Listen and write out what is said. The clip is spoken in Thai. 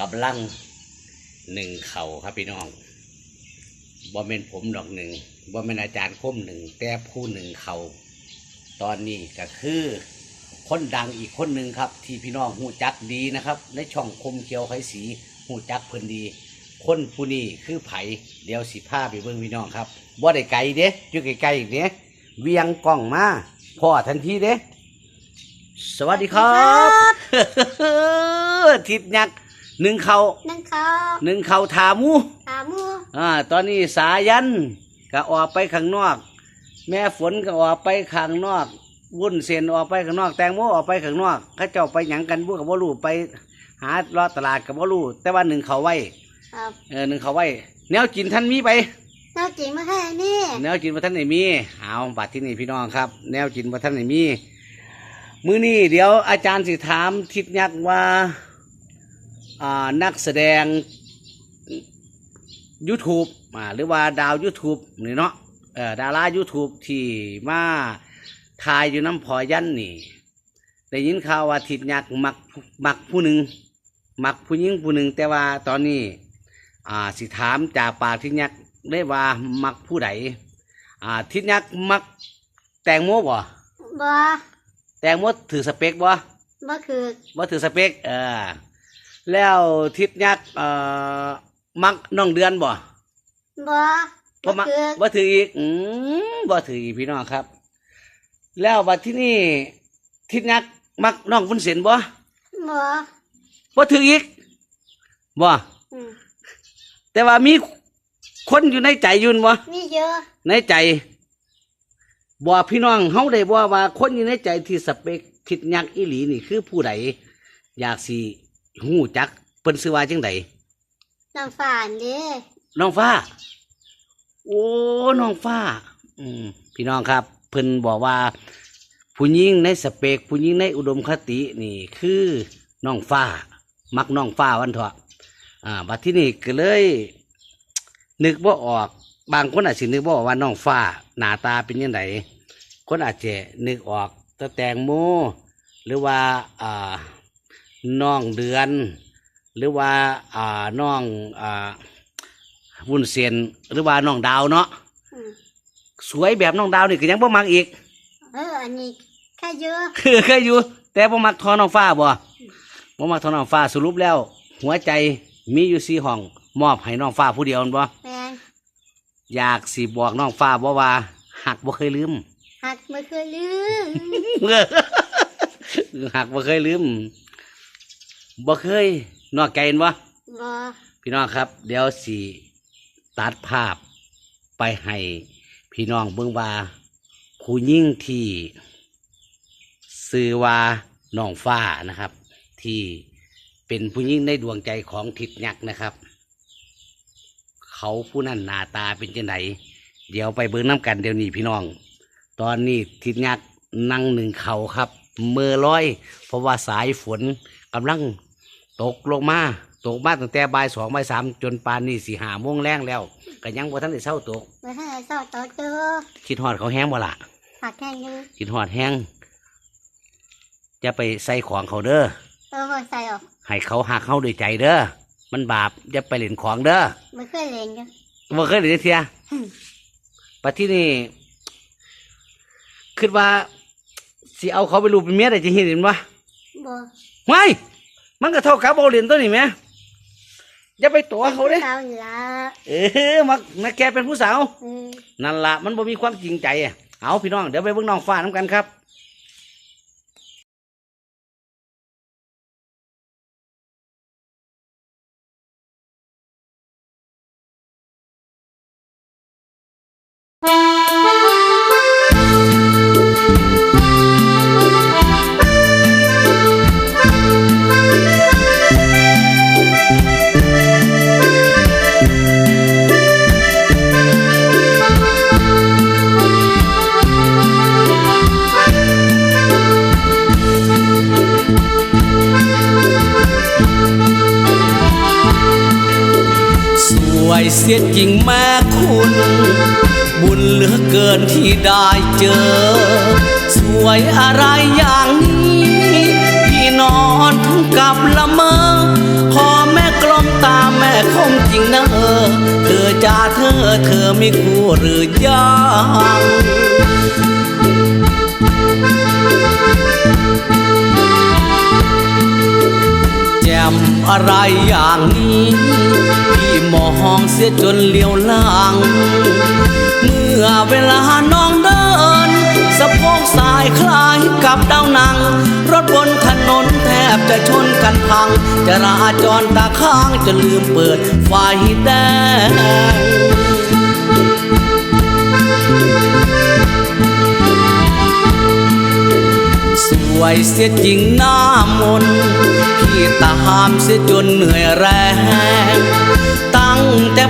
กำลังหนึ่งเข่าครับพี่น้องบ่เป็นผมดอกหนึ่งบ่เป็นอาจารย์คมหนึ่งแต่ผู้หนึ่งเข่าตอนนี้ก็คือคนดังอีกคนหนึ่งครับ ที่พี่น้องหูจักดีนะครับ ในช่องคมเขียวไขสีหูจักเพิ่นดี คนผู้นี้คือไผเดี๋ยวสิพาไปเบิ่งพี่น้องครับบ่ได้ไกลเด้อยู่ใกล้ๆอีกเด้เวียงกล้องมาพ่อทันทีเด้สวัสดีครับ ทิดยักษ์ หนึ่งเขานั่งเขาหนึ่งเขาถาหมูขาหมูอ่าตอนนี้สายันก็ออกไปข้างนอก แม่ฝนก็ออกไปข้างนอก วุ่นเส้นออกไปข้างนอก แตงโมออกไปข้างนอกเข้าเจ้าไปหยังกันบุกับบ่รู้ไป หาลอดตลาดกับบ่รู้แต่ว่าหนึ่งเขาไว้ครับเออหนึ่งเขาไว้แนวกินท่านมีไปน่าจริงมาแค่นี้แนวกินพระท่านไหนมีเอาบัตรที่นี่พี่น้องครับ แนวกินพระท่านไหนมีมื้อนี้เดี๋ยวอาจารย์สิถามทิดยักษ์ว่าอ่า นักแสดง YouTube อ่าหรือว่าดาว YouTube นี่เนาะเอ่อดารา YouTube ที่มาถ่ายอยู่น้ำพอยันนี่ได้ยินข่าวว่าทิดยักษ์มักมักผู้หนึ่งมักผู้หญิงผู้หนึ่งแต่ว่าตอนนี้อ่าสิถามจากปากทิดยักษ์ได้ว่ามักผู้ใดอ่าทิดยักษ์มักแตงโมบ่บ่แตงโมถือสเปกบ่บ่คือบ่ถือสเปกเออ แล้วทิดยักษ์เอ่อมักน้องเดือนบ่บ่บ่มักคือบ่ถืออีกอืมบ่ถืออีกพี่น้องครับ แล้วบัดที่นี่ทิดยักษ์มักน้องวุ้นเส้นบ่บ่บ่ถืออีกบ่อืมแต่ว่ามีคนอยู่ในใจอยุ่นบ่มีเยอะในใจบอกพี่น้องเฮาได้บ่ว่าคนอยู่ในใจที่สเปคคิดยักษ์อีหลีนี่คือผู้ใดอยากสิ ฮู้จักเพิ่นชื่อว่าจังไดน้ำฝานเด้น้องฟ้า โอ้น้องฟ้า อืมพี่น้องครับ เพิ่นบอกว่า ผู้หญิงในสเปคผู้หญิงในอุดมคตินี่คือน้องฟ้า มักน้องฟ้าวันเถอะอ่าบัดที่นี่ก็เลย นึกว่าออก บางคนอาจสินึกบ่ออกว่าน้องฟ้า หน้าตาเป็นยังไงคนอาจจะนึกออกแตะแตงโมหรือว่าอ่า น้องเดือน หรือว่าอ่าน้องอ่าวุ้นเส้นหรือว่าน้องดาวเนาะอืมสวยแบบน้องดาวนี่ก็ยังบ่มักอีก เอออันนี้แค่เยอะ คือเคยอยู่ แต่บ่มักทอน้องฟ้าบ่บ่มักทอน้องฟ้าสรุปแล้ว หัวใจมีอยู่สี่ห้อง มอบให้น้องฟ้าผู้เดียวนั่นบ่แมนอยากสิบอกน้องฟ้าบ่ว่าหักบ่เคยลืม หักไม่เคยลืม หักบ่เคยลืม บ่เคยนอกใจเห็นบ่บ่พี่น้องครับ เดี๋ยวสิตัดภาพไปให้พี่น้องเบิ่งว่าผู้ยิ่งที่ซื้อว่าน้องฟ้านะครับ ที่เป็นผู้ยิ่งในดวงใจของทิดยักษ์นะครับ เขาผู้นั้นหน้าตาเป็นจังไดเดี๋ยวไปเบิ่งน้ำกันเดี๋ยวนี้พี่น้อง ตอนนี้ทิดยักษ์นั่งหนึ่งเขาครับ เมื่อร้อย เพราะว่าสายฝนกำลังตกลงมาตกมาตั้งแต่บ่ายสองบ่ายสามจนปานนี้สี่หาโมงแรงแล้วก็ยังบ่ทันได้เศร้าตกไม่ให้เศร้าต่อเจอคิดฮอดเขาแห้งบ่ล่ะหักแค่เยอะคิดฮอดแห้งจะไปใส่ของเขาเด้อเออบ่ใส่ออกให้เขาหักเขาด้วยใจเด้อมันบาปอย่าไปเล่นของเด้อไม่เคยเล่นกันบ่เคยเล่นจักเทียอืมปัจที่นี่คิดว่า สิเอาเขาไปรูปเป็นเมียได้จะเห็นเห็นบ่บ่ไม่มันก็เท่ากับโบเรียนตัวนี้ไหมอย่าไปตัวเขาเด้สาวอยู่ละเออมามาแกเป็นผู้สาวเออนั่นละมันบ่มีความจริงใจอะเอาพี่น้อง เดี๋ยวไปเบิ่งน้องฟ้าน้ำกันครับ เสียจริงแม่คุณ บุญเหลือเกินที่ได้เจอ สวยอะไรอย่างนี้พี่นอนถึงกับละเมอขอแม่กลมตาแม่คงจริงนะเออเธอจ้าเธอเธอมีคู่หรือยังแจมอะไรอย่างนี้พ มองเสียจนเลี้ยวหลังเมื่อเวลาน้องเดิน สะโพกสายคล้ายกับดาวนัง รถบนถนนแทบจะชนกันพังจราจรตาข้างจะลืมเปิดไฟแดงสวยเสียจริงหน้ามนพี่ตามเสียจนเหนื่อยแรง ตั้งแต่